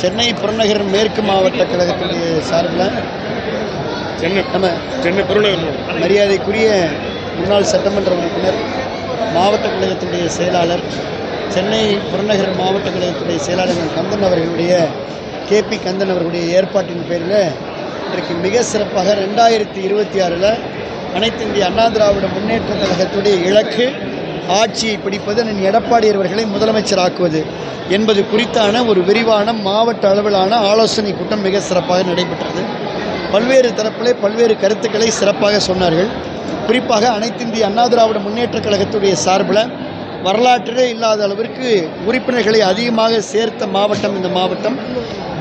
சென்னை புறநகர் மேற்கு மாவட்ட கழகத்துடைய சார்பில் சென்னை நம்ம சென்னை புறநகர். மரியாதைக்குரிய முன்னாள் சட்டமன்ற உறுப்பினர் மாவட்ட கழகத்துடைய செயலாளர் சென்னை புறநகர் மாவட்ட கழகத்துடைய செயலாளர் கந்தன் அவர்களுடைய கேபி கந்தன் அவர்களுடைய ஏற்பாட்டின் பேரில் இன்றைக்கு மிக சிறப்பாக ரெண்டாயிரத்தி இருபத்தி ஆறில் அனைத்து இந்திய அண்ணா திராவிட முன்னேற்ற கழகத்துடைய இலக்கு ஆட்சியை பிடிப்பது அண்ணன் எடப்பாடி அவர்களை முதலமைச்சராக்குவது என்பது குறித்தான ஒரு விரிவான மாவட்ட அளவிலான ஆலோசனை கூட்டம் மிக சிறப்பாக நடைபெற்றது. பல்வேறு தரப்பிலே பல்வேறு கருத்துக்களை சிறப்பாக சொன்னார்கள். குறிப்பாக அனைத்திந்திய அண்ணா திராவிட முன்னேற்ற கழகத்துடைய சார்பில் வரலாற்றிலே இல்லாத அளவிற்கு உறுப்பினர்களை அதிகமாக சேர்த்த மாவட்டம் இந்த மாவட்டம்.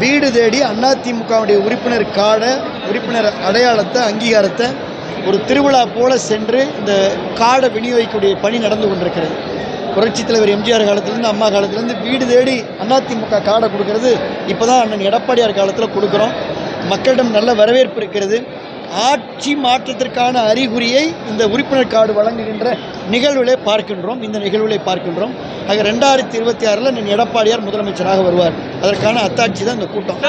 வீடு தேடி அதிமுகவுடைய உறுப்பினர் காடை உறுப்பினர் அடையாளத்தை அங்கீகாரத்தை ஒரு திருவிழா போல சென்று இந்த காடை விநியோகிக்கக்கூடிய பணி நடந்து கொண்டிருக்கிறது. புரட்சித் தலைவர் எம்ஜிஆர் காலத்திலேருந்து அம்மா காலத்திலேருந்து வீடு தேடி அதிமுக கார்டை கொடுக்கறது. இப்போ தான் அண்ணன் எடப்பாடியார் காலத்தில் கொடுக்குறோம். மக்களிடம் நல்ல வரவேற்பு இருக்கிறது. ஆட்சி மாற்றத்திற்கான அறிகுறியை இந்த உறுப்பினர் கார்டு வழங்குகின்ற நிகழ்வுகளை பார்க்கின்றோம். இந்த நிகழ்வுகளை பார்க்கின்றோம். ஆக ரெண்டாயிரத்தி இருபத்தி ஆறில் அண்ணன் எடப்பாடியார் முதலமைச்சராக வருவார். அதற்கான அத்தாட்சி தான் இந்த கூட்டம்.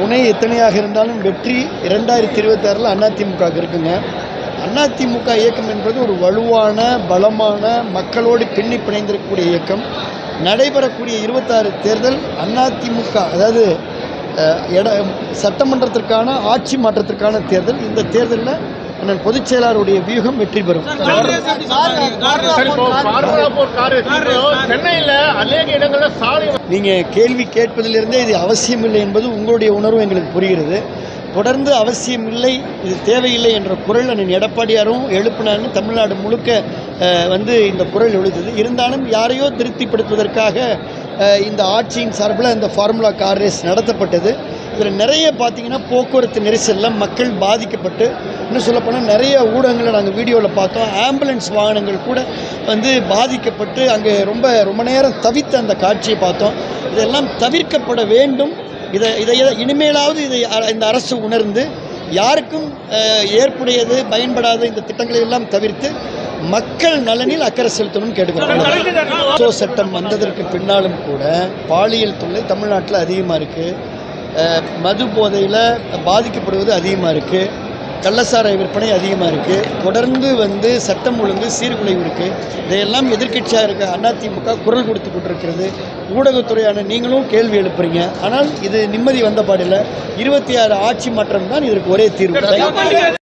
முனை எத்தனையாக இருந்தாலும் வெற்றி இரண்டாயிரத்தி இருபத்தி ஆறில் அதிமுக இருக்குங்க. அதிமுக இயக்கம் என்பது ஒரு வலுவான பலமான மக்களோடு பின்னி பிணைந்திருக்கக்கூடிய இயக்கம். நடைபெறக்கூடிய இருபத்தாறு தேர்தல் அதிமுக அதாவது எட சட்டமன்றத்திற்கான ஆட்சி மாற்றத்திற்கான தேர்தல். இந்த தேர்தலில் அண்ணன் பொதுச் செயலாளருடைய வியூகம் வெற்றி பெறும். நீங்கள் கேள்வி கேட்பதிலிருந்தே இது அவசியமில்லை என்பது உங்களுடைய உணர்வு எங்களுக்கு புரிகிறது. தொடர்ந்து அவசியம் இல்லை இது தேவையில்லை என்ற குரல் அண்ணன் எடப்பாடியாரும் எழுப்பினார்னு தமிழ்நாடு முழுக்க வந்து இந்த குரல் எழுந்தது இருந்தாலும் யாரையோ திருப்திப்படுத்துவதற்காக இந்த ஆட்சியின் சார்பில் இந்த ஃபார்முலா கார் ரேஸ் நடத்தப்பட்டது. இதில் நிறைய பார்த்தீங்கன்னா போக்குவரத்து நெரிசலில் மக்கள் பாதிக்கப்பட்டு இன்னும் சொல்லப்போனால் நிறைய ஊடகங்களை நாங்கள் வீடியோவில் பார்த்தோம். ஆம்புலன்ஸ் வாகனங்கள் கூட வந்து பாதிக்கப்பட்டு அங்கே ரொம்ப ரொம்ப நேரம் தவித்த அந்த காட்சியை பார்த்தோம். இதெல்லாம் தவிர்க்கப்பட வேண்டும். இதை இதை இனிமேலாவது இதை அ- இந்த அரசு உணர்ந்து யாருக்கும் ஏற்புடையது பயன்படாத இந்த திட்டங்களை எல்லாம் தவிர்த்து மக்கள் நலனில் அக்கறை செலுத்தணும்னு கேட்டுக்கிறோம் சோ சட்டம் வந்ததற்கு பின்னாலும் கூட பாலியல் தொல்லை தமிழ்நாட்டில் அதிகமாக இருக்குது மது போதையில் பாதிக்கப்படுவது அதிகமாக இருக்குது கள்ளசாராய விற்பனை அதிகமாக இருக்குது தொடர்ந்து வந்து சட்டம் ஒழுங்கு சீர்குலைவு இருக்குது இதையெல்லாம் எதிர்க்கட்சியாக இருக்க அதிமுக குரல் கொடுத்து கொண்டிருக்கிறது. ஊடகத்துறையான நீங்களும் கேள்வி எழுப்புறீங்க. ஆனால் இது நிம்மதி வந்த பாடில்லை. இருபத்தி ஆறு ஆட்சி மாற்றம் தான் இதற்கு ஒரே தீர்வு.